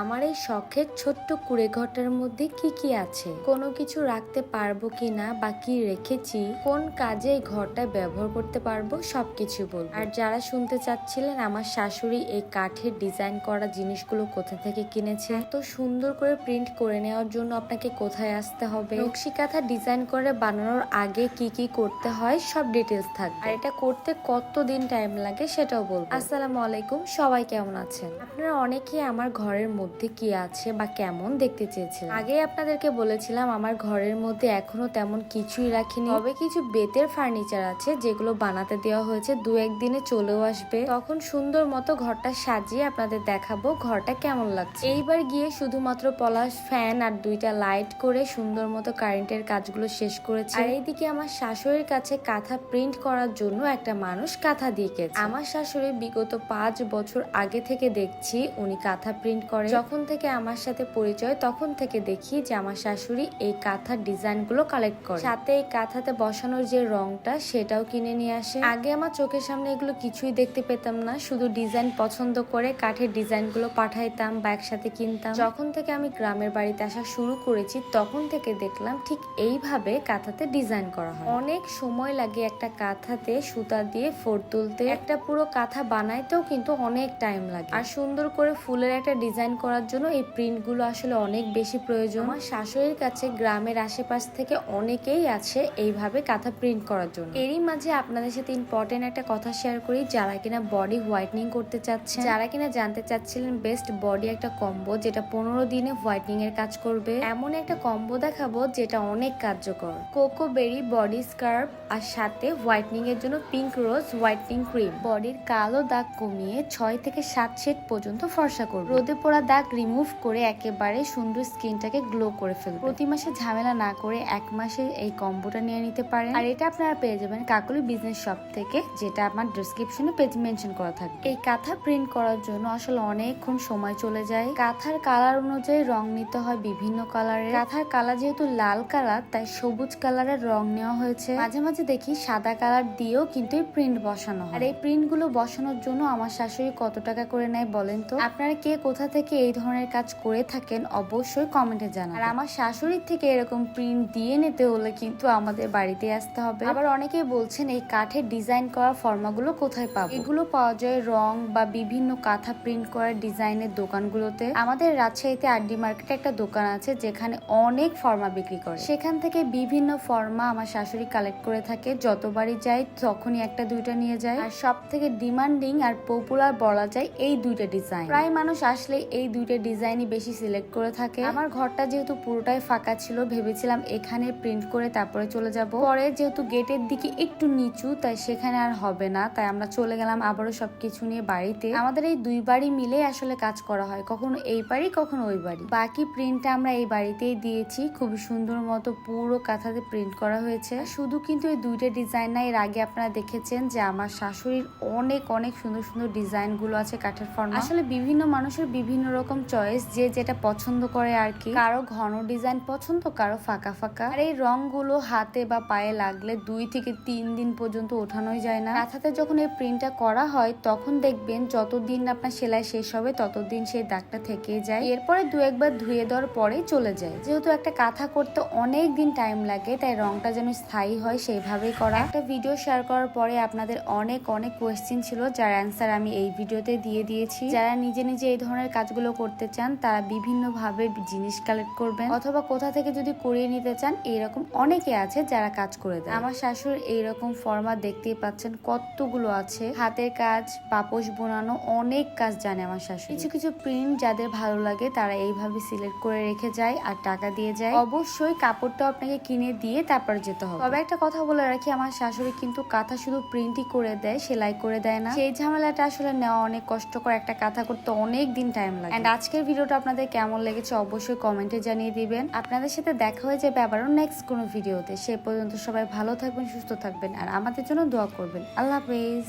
আমার এই শখের ছোট্ট কুড়ে ঘরটার মধ্যে কি কি আছে? কোনো কিছু রাখতে পারব কি না বা কি রেখেছি? কোন কাজে এই ঘরটা ব্যবহার করতে পারব? সবকিছু বলব। আর যারা শুনতে চাচ্ছিলেন আমার শাশুড়ি এই কাঠের ডিজাইন করা জিনিসগুলো কোথা থেকে কিনেছে তো সুন্দর করে প্রিন্ট করে নেওয়ার জন্য আপনাকে কোথায় আসতে হবে? নকশি কাঁথা ডিজাইন করে বানানোর আগে কি কি করতে হয়? সব ডিটেলস থাকবে। আর এটা করতে কত দিন টাইম লাগে সেটাও বলব। আসসালামু আলাইকুম, সবাই কেমন আছেন? আপনারা অনেকেই আমার ঘরের মধ্যে কি আছে বা কেমন দেখতে চেয়েছিলেন? আগে আপনাদেরকে বলেছিলাম, আমার ঘরের মধ্যে এখনও তেমন কিছুই রাখিনি। তবে কিছু বেতের ফার্নিচার আছে, যেগুলো বানাতে দেওয়া হয়েছে, দু একদিনে চলেও আসবে। তখন সুন্দর মতো ঘরটা সাজিয়ে আপনাদের দেখাবো ঘরটা কেমন লাগছে। এইবার গিয়ে শুধুমাত্র পলাশ ফ্যান আর দুইটা লাইট করে সুন্দর মতো কারেন্টের কাজগুলো শেষ করেছে। আর এইদিকে আমার শাশুড়ির কাছে কাঁথা প্রিন্ট করার জন্য একটা মানুষ কাঁথা দিয়ে গেছে। আমার শাশুড়ি বিগত পাঁচ বছর আগে থেকে দেখছি উনি কাঁথা প্রিন্ট করে যখন থেকে আমার সাথে পরিচয়, তখন থেকে দেখি যে আমার শাশুড়ি এই কাঁথার ডিজাইনগুলো কালেক্ট করে। সাথে এই কাঁথাতে বসানোর যে রংটা, সেটাও কিনে নিয়ে আসে। আগে আমার চোখের সামনে এগুলো কিছুই দেখতে পেতাম না। শুধু ডিজাইন পছন্দ করে কাঠের ডিজাইনগুলো পাঠাইতাম বা একসাথে কিনতাম। যখন থেকে আমি গ্রামের বাড়িতে আসা শুরু করেছি, তখন থেকে দেখলাম ঠিক এইভাবে কাঁথাতে ডিজাইন করা হয়। অনেক সময় লাগে একটা কাঁথাতে সুতা দিয়ে ফোর তুলতে। একটা পুরো কাঁথা বানাইতেও কিন্তু অনেক টাইম লাগে। আর সুন্দর করে ফুলের একটা ডিজাইন করার জন্য এই প্রিন্টগুলো আসলে অনেক বেশি প্রয়োজন। আমার শাশুড়ির কাছে গ্রামের আশেপাশ থেকে অনেকেই আছে এইভাবে কাঁথা প্রিন্ট করার জন্য। এরই মাঝে আপনাদের সাথে ইম্পর্টেন্ট একটা কথা শেয়ার করি, যারা কিনা বডি হোয়াইটনিং করতে চাচ্ছেন। যারা কিনা জানতে চাচ্ছিলেন বেস্ট বডি একটা কম্বো যেটা পনেরো দিনে হোয়াইটনিং এর কাজ করবে। এমন একটা কম্বো দেখাবো যেটা অনেক কার্যকর। কোকো বেরি বডি স্কার্ফ আর সাথে হোয়াইটনিং এর জন্য পিঙ্ক রোজ হোয়াইটনিং ক্রিম বডির কালো দাগ কমিয়ে ছয় থেকে সাত শেড পর্যন্ত ফর্সা করবে। রোদে পোড়া দাগ রিমুভ করে একেবারে সুন্দর স্কিনটাকে গ্লো করে ফেলবে। প্রতি মাসে ঝামেলা না করে এক মাসে এই কম্বোটা নিয়ে নিতে পারেন। আর এটা আপনারা পেয়ে যাবেন কাকুলি বিজনেস শপ থেকে, যেটা আমার ডিসক্রিপশনে পেজ মেনশন করা থাকবে। এই কাঁথা প্রিন্ট করার জন্য আসলে অনেকক্ষণ সময় চলে যায়। কাঁথার কালার অনুযায়ী রং নিতে হয় বিভিন্ন কালারের কাঁথার কালার যেহেতু লাল কালার তাই সবুজ কালারের রং নেওয়া হয়েছে। মাঝে মাঝে দেখি সাদা কালার দিয়েও কিন্তু এই প্রিন্ট বসানো হয়। আর এই প্রিন্টগুলো বসানোর জন্য আমার শাশুড়ি কত টাকা করে নেয় বলেন তো? আপনারা কে কোথা থেকে এই ধরনের কাজ করে থাকেন, অবশ্যই কমেন্টে জানান আর আমার শাশুড়ির থেকে এরকম প্রিন্ট দিয়ে নিতে হলে কিন্তু আমাদের বাড়িতে আসতে হবে। আবার অনেকেই বলছেন, এই কাঠের ডিজাইন করা ফর্মাগুলো কোথায় পাবো? এগুলো পাওয়া যায় রং বা বিভিন্ন কাঁথা প্রিন্ট করা ডিজাইনের দোকানগুলোতে। আমাদের রাজশাহীতে আরডি মার্কেটে একটা দোকান আছে, যেখানে অনেক ফর্মা বিক্রি করে। সেখান থেকে বিভিন্ন ফর্মা আমার শাশুড়ি কালেক্ট করে থাকে। যতবারই যাই, তখনই একটা, দুইটা নিয়ে যায়। আর সব থেকে ডিমান্ডিং আর পপুলার বলা যায়, এই দুইটা ডিজাইন প্রায় মানুষ আসলে এই দুইটা ডিজাইনই বেশি সিলেক্ট করে থাকে। আমার ঘরটা যেহেতু পুরোটাই ফাঁকা ছিল, ভেবেছিলাম এখানে প্রিন্ট করে তারপরে চলে যাব। পরে যেহেতু গেটের দিকে একটু নিচু, তাই সেখানে আর হবে না। তাই আমরা চলে গেলাম আবারও সবকিছু নিয়ে বাড়িতে। আমাদের এই দুই বাড়ি মিলে আসলে কাজ করা হয়, কখনো এই বাড়ি, কখনো ওই বাড়ি। বাকি প্রিন্টটা আমরা এই বাড়িতেই দিয়েছি। খুবই সুন্দর মতো পুরো কাঁথাতে প্রিন্ট করা হয়েছে। শুধু কিন্তু এই দুইটা ডিজাইন না, এর আগে আপনারা দেখেছেন যে আমার শাশুড়ির অনেক অনেক সুন্দর সুন্দর ডিজাইনগুলো আছে কাঠের ফর্মা আসলে বিভিন্ন মানুষের বিভিন্ন রকম চয়েস যে যেটা পছন্দ করে আর কি। কারও ঘন ডিজাইন পছন্দ, কারও ফাঁকা ফাঁকা। আর এই রংগুলো হাতে বা পায়ে লাগলে দুই থেকে তিন দিন পর্যন্ত ওঠানোই যায় না। কাঁথাতে যখন এই প্রিন্টটা করা হয়, তখন দেখবেন যতদিন আপনার সেলাই শেষ হবে, ততদিন সেই দাগটা থেকে যায়। এরপরে দু একবার ধুয়ে দেওয়ার পরেই চলে যায়। যেহেতু একটা কাঁথা করতে অনেক দিন টাইম লাগে, তাই রংটা যেন স্থায়ী হয় সেইভাবেই করা। একটা ভিডিও শেয়ার করার পরে আপনাদের অনেক অনেক কোয়েশ্চেন ছিল, যার অ্যান্সার আমি এই ভিডিওতে দিয়ে দিয়েছি। যারা নিজে নিজে এই ধরনের কাজগুলো করতে চান, তারা বিভিন্নভাবে জিনিস কালেক্ট করবেন। অথবা কোথা থেকে যদি করিয়ে নিতে চান, এরকম অনেকে আছে যারা কাজ করে দেয়। আমার শাশুর এইরকম ফর্মা দেখতেই পাচ্ছেন কতগুলো আছে। হাতের কাজ, পাপোশ বোনানো, অনেক কাজ জানে আমার শাশুড়ি। কিছু কিছু প্রিন্ট যাদের ভালো লাগে, তারা এইভাবে সিলেক্ট করে রেখে যায় আর টাকা দিয়ে যায়। অবশ্যই কাপড়টা আপনাকে কিনে দিয়ে তারপর যেতে হবে। তবে একটা কথা বলে রাখি, আমার শাশুড়ি কিন্তু কাঁথা শুধু প্রিন্টই করে দেয়, সেলাই করে দেয় না। সেই ঝামেলাটা আসলে নেওয়া অনেক কষ্টকর। একটা কাঁথা করতে অনেক দিন টাইম লাগে। এন্ড আজকের ভিডিওটা আপনাদের কেমন লেগেছে অবশ্যই কমেন্টে জানিয়ে দিবেন। আপনাদের সাথে দেখা হয়ে যাবে আবারও নেক্সট কোনো ভিডিওতে সে পর্যন্ত সবাই ভালো থাকবেন, সুস্থ থাকবেন, আর আমাদের জন্য দোয়া করবেন। আল্লাহ হাফেজ।